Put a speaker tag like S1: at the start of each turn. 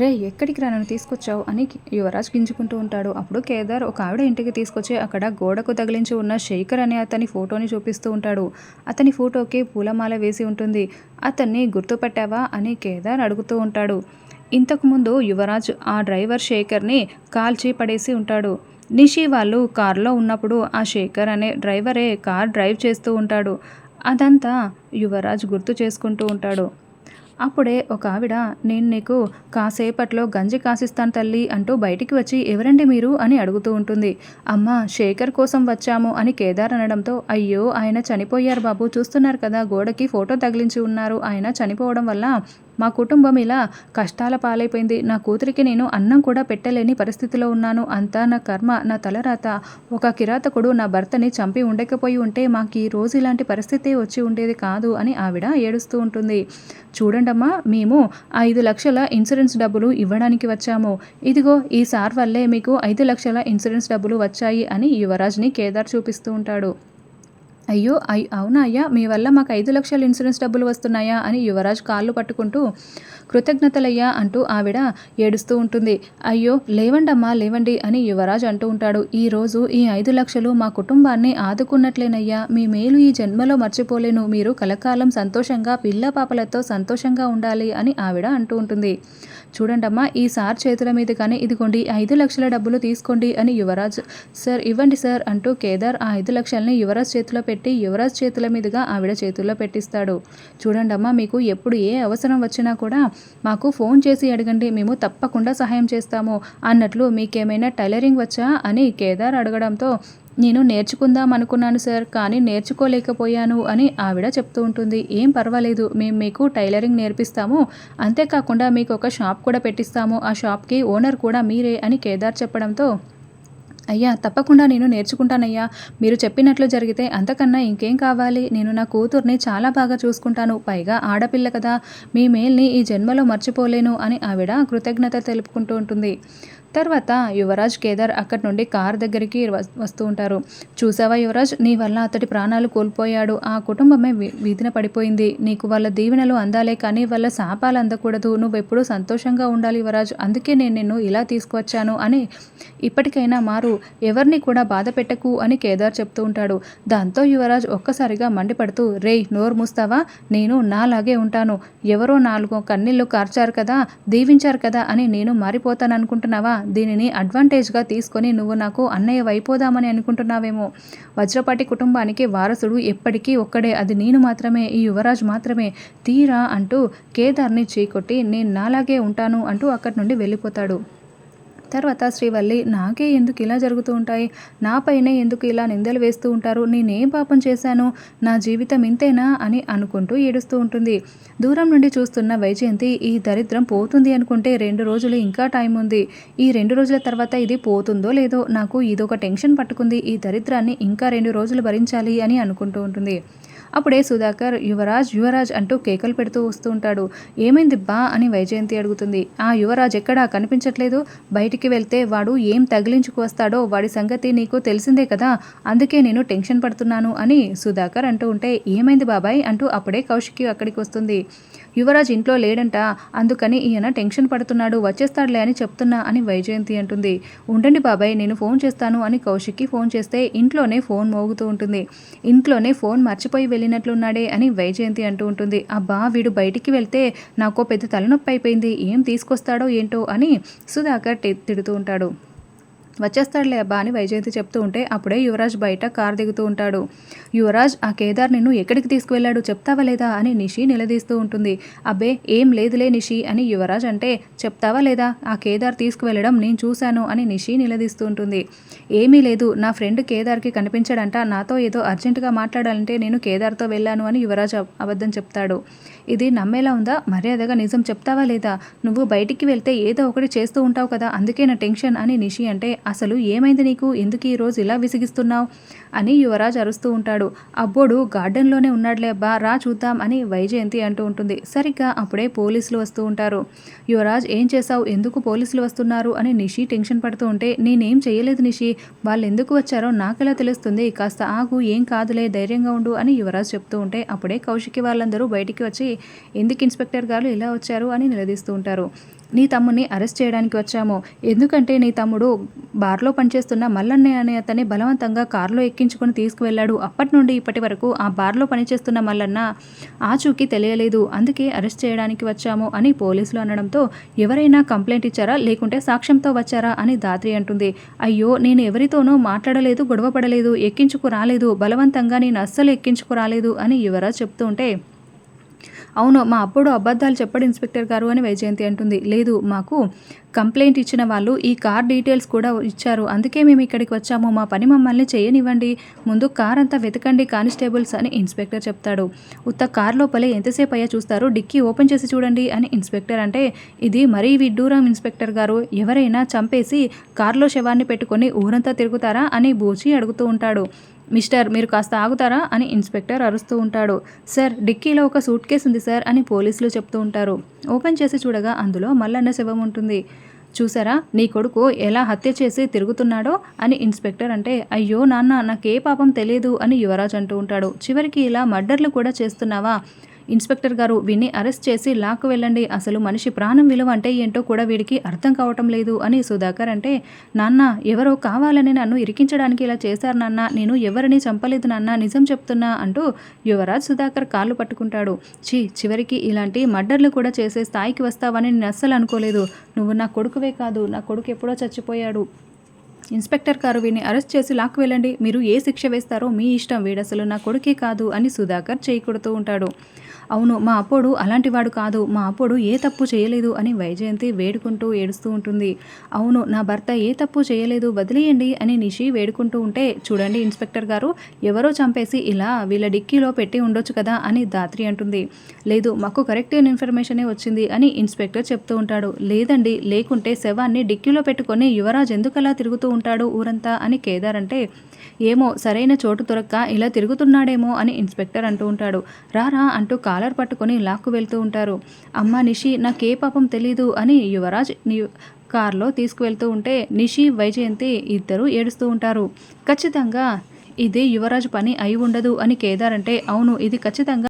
S1: రే ఎక్కడికి రా నన్ను తీసుకొచ్చావు అని యువరాజ్ గింజుకుంటూ ఉంటాడు. అప్పుడు కేదార్ ఒక ఆవిడ ఇంటికి తీసుకొచ్చి అక్కడ గోడకు తగిలించి ఉన్న శేఖర్ అనే అతని ఫోటోని చూపిస్తూ ఉంటాడు. అతని ఫోటోకి పూలమాల వేసి ఉంటుంది. అతన్ని గుర్తుపెట్టావా అని కేదార్ అడుగుతూ ఉంటాడు. ఇంతకుముందు యువరాజ్ ఆ డ్రైవర్ శేఖర్ని కాల్చి పడేసి ఉంటాడు. నిషి వాళ్ళు కారులో ఉన్నప్పుడు ఆ శేఖర్ అనే డ్రైవరే కార్ డ్రైవ్ చేస్తూ ఉంటాడు. అదంతా యువరాజ్ గుర్తు చేసుకుంటూ ఉంటాడు. అప్పుడే ఒక ఆవిడ నేను నీకు కాసేపట్లో గంజి కాసిస్తాను తల్లి అంటూ బయటికి వచ్చి ఎవరండి మీరు? అని అడుగుతూ ఉంటుంది. అమ్మ శేఖర్ కోసం వచ్చాము అని కేదార్ అనడంతో అయ్యో ఆయన చనిపోయారు బాబు చూస్తున్నారు కదా గోడకి ఫోటో తగిలించి ఉన్నారు. ఆయన చనిపోవడం వల్ల మా కుటుంబం ఇలా కష్టాల పాలైపోయింది. నా కూతురికి నేను అన్నం కూడా పెట్టలేని పరిస్థితిలో ఉన్నాను. అంతా నా కర్మ నా తలరాత. ఒక కిరాతకుడు నా భర్తని చంపి ఉండకపోయి ఉంటే మాకు ఈ రోజు ఇలాంటి పరిస్థితి వచ్చి ఉండేది కాదు అని ఆవిడ ఏడుస్తూ ఉంటుంది. చూడండమ్మా మేము ఐదు లక్షల ఇన్సూరెన్స్ డబ్బులు ఇవ్వడానికి వచ్చాము. ఇదిగో ఈ సార్ వల్లే మీకు ఐదు లక్షల ఇన్సూరెన్స్ డబ్బులు వచ్చాయి అని యువరాజ్ని కేదార్ చూపిస్తూ ఉంటాడు. అయ్యో అయ్ అవునా అయ్యా? మీ వల్ల మాకు ఐదు లక్షల ఇన్సూరెన్స్ డబ్బులు వస్తున్నాయా? అని యువరాజ్ కాళ్ళు పట్టుకుంటూ కృతజ్ఞతలయ్యా అంటూ ఆవిడ ఏడుస్తూ ఉంటుంది. అయ్యో లేవండమ్మా లేవండి అని యువరాజ్ అంటూ ఉంటాడు. ఈరోజు ఈ ఐదు లక్షలు మా కుటుంబాన్ని ఆదుకున్నట్లేనయ్యా. మీ మేలు ఈ జన్మలో మర్చిపోలేను. మీరు కలకాలం సంతోషంగా పిల్ల పాపలతో సంతోషంగా ఉండాలి అని ఆవిడ అంటూ ఉంటుంది. చూడండమ్మా ఈ సార్ చేతుల మీద కానీ ఇదిగోండి ఐదు లక్షల డబ్బులు తీసుకోండి అని యువరాజ్ సార్ ఇవ్వండి సార్ అంటూ కేదార్ ఆ ఐదు లక్షల్ని యువరాజ్ చేతిలో పెట్టి యువరాజ్ చేతుల మీదుగా ఆవిడ చేతుల్లో పెట్టిస్తాడు. చూడండమ్మా మీకు ఎప్పుడు ఏ అవసరం వచ్చినా కూడా మాకు ఫోన్ చేసి అడగండి మేము తప్పకుండా సహాయం చేస్తాము అన్నట్లు మీకేమైనా టైలరింగ్ వచ్చా అని కేదార్ అడగడంతో నేను నేర్చుకుందాం అనుకున్నాను సార్. కానీ నేర్చుకోలేకపోయాను అని ఆవిడ చెప్తూ ఉంటుంది. ఏం పర్వాలేదు. మేము మీకు టైలరింగ్ నేర్పిస్తాము. అంతేకాకుండా మీకు ఒక షాప్ కూడా పెట్టిస్తాము. ఆ షాప్కి ఓనర్ కూడా మీరే అని కేదార్ చెప్పడంతో అయ్యా తప్పకుండా నేను నేర్చుకుంటానయ్యా. మీరు చెప్పినట్లు జరిగితే అంతకన్నా ఇంకేం కావాలి? నేను నా కూతుర్ని చాలా బాగా చూసుకుంటాను. పైగా ఆడపిల్ల కదా. మీ మేల్ని ఈ జన్మలో మర్చిపోలేను అని ఆవిడ కృతజ్ఞత తెలుపుకుంటూ ఉంటుంది. తర్వాత యువరాజ్ కేదార్ అక్కడి నుండి కార్ దగ్గరికి వస్తూ ఉంటారు. చూసావా యువరాజ్? నీ వల్ల అతడి ప్రాణాలు కోల్పోయాడు. ఆ కుటుంబమే వీధిన పడిపోయింది. నీకు వాళ్ళ దీవెనలు అందాలే కానీ వాళ్ళ శాపాలు అందకూడదు. నువ్వు ఎప్పుడూ సంతోషంగా ఉండాలి యువరాజ్. అందుకే నేను నిన్ను ఇలా తీసుకువచ్చాను అని ఇప్పటికైనా మారు. ఎవరిని కూడా బాధ పెట్టకు అని కేదార్ చెప్తూ ఉంటాడు. దాంతో యువరాజ్ ఒక్కసారిగా మండిపడుతూ రేయ్ నోరు మూస్తావా? నేను నాలాగే ఉంటాను. ఎవరో నాలుగు కన్నీళ్ళు కార్చారు కదా దీవించారు కదా అని నేను మారిపోతాను అనుకుంటున్నావా దీనిని అడ్వాంటేజ్గా తీసుకొని నువ్వు నాకు అన్నయ్య వైపోదామని అనుకుంటున్నావేమో. వజ్రపాటి కుటుంబానికి వారసుడు ఎప్పటికీ ఒక్కడే. అది నేను మాత్రమే ఈ యువరాజ్ మాత్రమే. తీరా అంటూ కేదార్ని చీకొట్టి నేను నాలాగే ఉంటాను అంటూ అక్కడి నుండి వెళ్ళిపోతాడు. తర్వాత శ్రీవల్లి నాకే ఎందుకు ఇలా జరుగుతూ ఉంటాయి? నాపైనే ఎందుకు ఇలా నిందలు వేస్తూ ఉంటారు? నేనేం పాపం చేశాను? నా జీవితం ఇంతేనా? అని అనుకుంటూ ఏడుస్తూ ఉంటుంది. దూరం నుండి చూస్తున్న వైజయంతి ఈ దరిద్రం పోతుంది అనుకుంటే రెండు రోజులు ఇంకా టైం ఉంది. ఈ రెండు రోజుల తర్వాత ఇది పోతుందో లేదో నాకు ఇదొక టెన్షన్ పట్టుకుంది. ఈ దరిద్రాన్ని ఇంకా రెండు రోజులు భరించాలి అని అనుకుంటూ ఉంటుంది. అప్పుడే సుధాకర్ యువరాజ్ యువరాజ్ అంటూ కేకలు పెడుతూ వస్తూ ఉంటాడు. ఏమైంది బా? అని వైజయంతి అడుగుతుంది. ఆ యువరాజ్ ఎక్కడా? కనిపించట్లేదు. బయటికి వెళ్తే వాడు ఏం తగిలించుకు వస్తాడో వాడి సంగతి నీకు తెలిసిందే కదా. అందుకే నేను టెన్షన్ పడుతున్నాను అని సుధాకర్ అంటూ ఉంటే ఏమైంది బాబాయ్? అంటూ అప్పుడే కౌశికి అక్కడికి వస్తుంది. యువరాజ్ ఇంట్లో లేడంట. అందుకని ఈయన టెన్షన్ పడుతున్నాడు. వచ్చేస్తాడులే అని చెప్తున్నా అని వైజయంతి అంటుంది. ఉండండి బాబాయ్ నేను ఫోన్ చేస్తాను అని కౌశిక్కి ఫోన్ చేస్తే ఇంట్లోనే ఫోన్ మోగుతూ ఉంటుంది. ఇంట్లోనే ఫోన్ మర్చిపోయి వెళ్ళినట్లున్నాడే అని వైజయంతి అంటూ ఉంటుంది. అబ్బా వీడు బయటికి వెళ్తే నాకు పెద్ద తలనొప్పి అయిపోయింది. ఏం తీసుకొస్తాడో ఏంటో అని సుధాకర్ తిడుతూ ఉంటాడు. వచ్చేస్తాడులే అబ్బా అని వైజయంతి చెప్తూ ఉంటే అప్పుడే యువరాజ్ బయట కార్ దిగుతూ ఉంటాడు. యువరాజ్ ఆ కేదార్ నిన్ను ఎక్కడికి తీసుకువెళ్ళాడు? చెప్తావా లేదా? అని నిషి నిలదీస్తూ ఉంటుంది. అబ్బే ఏం లేదులే నిషి అని యువరాజ్ అంటే చెప్తావా లేదా? ఆ కేదార్ తీసుకువెళ్ళడం నేను చూశాను అని నిషి నిలదీస్తూ ఉంటుంది. ఏమీ లేదు నా ఫ్రెండ్ కేదార్కి కనిపించాడంట నాతో ఏదో అర్జెంటుగా మాట్లాడాలంటే నేను కేదార్తో వెళ్ళాను అని యువరాజ్ అబద్ధం చెప్తాడు. ఇది నమ్మేలా ఉందా? మర్యాదగా నిజం చెప్తావా లేదా? నువ్వు బయటికి వెళ్తే ఏదో ఒకటి చేస్తూ ఉంటావు కదా అందుకే నా టెన్షన్ అని నిషి అంటే అసలు ఏమైంది నీకు? ఎందుకు ఈరోజు ఇలా విసిగిస్తున్నావు? అని యువరాజ్ అరుస్తూ ఉంటాడు. అబ్బోడు గార్డెన్లోనే ఉన్నాడులే అబ్బా రా చూద్దాం అని వైజయంతి అంటూ ఉంటుంది. సరిగ్గా అప్పుడే పోలీసులు వస్తూ ఉంటారు. యువరాజ్ ఏం చేశావు? ఎందుకు పోలీసులు వస్తున్నారు? అని నిషి టెన్షన్ పడుతూ ఉంటే నేనేం చేయలేదు నిషి. వాళ్ళు ఎందుకు వచ్చారో నాకెలా తెలుస్తుంది? కాస్త ఆగు ఏం కాదులే ధైర్యంగా ఉండు అని యువరాజ్ చెప్తూ ఉంటే అప్పుడే కౌశికి వాళ్ళందరూ బయటికి వచ్చి ఎందుకు ఇన్స్పెక్టర్ గారు ఇలా వచ్చారు? అని నిలదీస్తూ ఉంటారు. నీ తమ్ముని అరెస్ట్ చేయడానికి వచ్చాము. ఎందుకంటే నీ తమ్ముడు బార్లో పనిచేస్తున్న మల్లన్నయ్య అనే అతన్ని బలవంతంగా కారులో ఎక్కించుకొని తీసుకువెళ్ళాడు. అప్పటి నుండి ఇప్పటి వరకు ఆ బార్లో పనిచేస్తున్న మల్లన్న ఆచూకీ తెలియలేదు. అందుకే అరెస్ట్ చేయడానికి వచ్చాము అని పోలీసులు అనడంతో ఎవరైనా కంప్లైంట్ ఇచ్చారా? లేకుంటే సాక్ష్యంతో వచ్చారా? అని దాత్రి అంటుంది. అయ్యో నేను ఎవరితోనూ మాట్లాడలేదు గొడవపడలేదు ఎక్కించుకురాలేదు ఎక్కించుకు రాలేదు బలవంతంగా నేను అస్సలు ఎక్కించుకురాలేదు అని యువరాజ్ చెప్తూ ఉంటే అవును మా అప్పుడు అబద్ధాలు చెప్పడు ఇన్స్పెక్టర్ గారు అని వైజయంతి అంటుంది. లేదు మాకు కంప్లైంట్ ఇచ్చిన వాళ్ళు ఈ కార్ డీటెయిల్స్ కూడా ఇచ్చారు. అందుకే మేము ఇక్కడికి వచ్చాము. మా పని మమ్మల్ని చేయనివ్వండి. ముందు కార్ అంతా వెతకండి కానిస్టేబుల్స్ అని ఇన్స్పెక్టర్ చెప్తాడు. ఉత్త కార్ లోపలే ఎంతసేపు అయ్యా చూస్తారు? డిక్కీ ఓపెన్ చేసి చూడండి అని ఇన్స్పెక్టర్ అంటే ఇది మరీ విడ్డూరం ఇన్స్పెక్టర్ గారు. ఎవరైనా చంపేసి కార్లో శవాన్ని పెట్టుకొని ఊరంతా తిరుగుతారా అని బూచి అడుగుతూ ఉంటాడు. మిస్టర్ మీరు కాస్త ఆగుతారా? అని ఇన్స్పెక్టర్ అరుస్తూ ఉంటాడు. సార్ డిక్కీలో ఒక సూట్ కేసు ఉంది సార్ అని పోలీసులు చెప్తూ ఉంటారు. ఓపెన్ చేసి చూడగా అందులో మల్లన్న శవం ఉంటుంది. చూసారా? నీ కొడుకు ఎలా హత్య చేసి తిరుగుతున్నాడో? అని ఇన్స్పెక్టర్ అంటే అయ్యో నాన్న నాకే పాపం తెలియదు అని యువరాజ్ అంటూ ఉంటాడు. చివరికి ఇలా మర్డర్లు కూడా చేస్తున్నావా? ఇన్స్పెక్టర్ గారు విని అరెస్ట్ చేసి లాక్కు వెళ్ళండి. అసలు మనిషి ప్రాణం విలువ అంటే ఏంటో కూడా వీడికి అర్థం కావటం లేదు అని సుధాకర్ అంటే నాన్న ఎవరో కావాలని నన్ను ఇరికించడానికి ఇలా చేశారు నాన్న. నేను ఎవరిని చంపలేదు నాన్న. నిజం చెప్తున్నా అంటూ యువరాజ్ సుధాకర్ కాళ్ళు పట్టుకుంటాడు. ఛీ చివరికి ఇలాంటి మర్డర్లు కూడా చేసే స్థాయికి వస్తావని నేను అస్సలు అనుకోలేదు. నువ్వు నా కొడుకువే కాదు. నా కొడుకు ఎప్పుడో చచ్చిపోయాడు. ఇన్స్పెక్టర్ గారు వీడిని అరెస్ట్ చేసి లాక్కు వెళ్ళండి. మీరు ఏ శిక్ష వేస్తారో మీ ఇష్టం. వీడసలు నా కొడుకే కాదు అని సుధాకర్ చేయి కొడుతూ ఉంటాడు. అవును మా అప్పుడు అలాంటివాడు కాదు. మా అప్పుడు ఏ తప్పు చేయలేదు అని వైజయంతి వేడుకుంటూ ఏడుస్తూ ఉంటుంది. అవును నా భర్త ఏ తప్పు చేయలేదు వదిలేయండి అని నిషి వేడుకుంటూ ఉంటే చూడండి ఇన్స్పెక్టర్ గారు ఎవరో చంపేసి ఇలా వీళ్ళ డిక్కీలో పెట్టి ఉండొచ్చు కదా అని దాత్రి అంటుంది. లేదు మాకు కరెక్ట్ ఇన్ఫర్మేషనే వచ్చింది అని ఇన్స్పెక్టర్ చెప్తూ ఉంటాడు. లేదండి లేకుంటే శవాన్ని డిక్కీలో పెట్టుకొని యువరాజ్ ఎందుకలా తిరుగుతూ ఉంటాడు ఊరంతా అని కేదార్ అంటే ఏమో సరైన చోటు దొరక్క ఇలా తిరుగుతున్నాడేమో అని ఇన్స్పెక్టర్ అంటూ ఉంటాడు. రారా అంటూ కాలర్ పట్టుకొని లాక్కు వెళ్తూ ఉంటారు. అమ్మ నిషి నాకే పాపం తెలీదు అని యువరాజ్ కార్లో తీసుకువెళ్తూ ఉంటే నిషి వైజయంతి ఇద్దరు ఏడుస్తూ ఉంటారు. ఖచ్చితంగా ఇది యువరాజు పని అయి ఉండదు అని కేదారంటే అవును ఇది ఖచ్చితంగా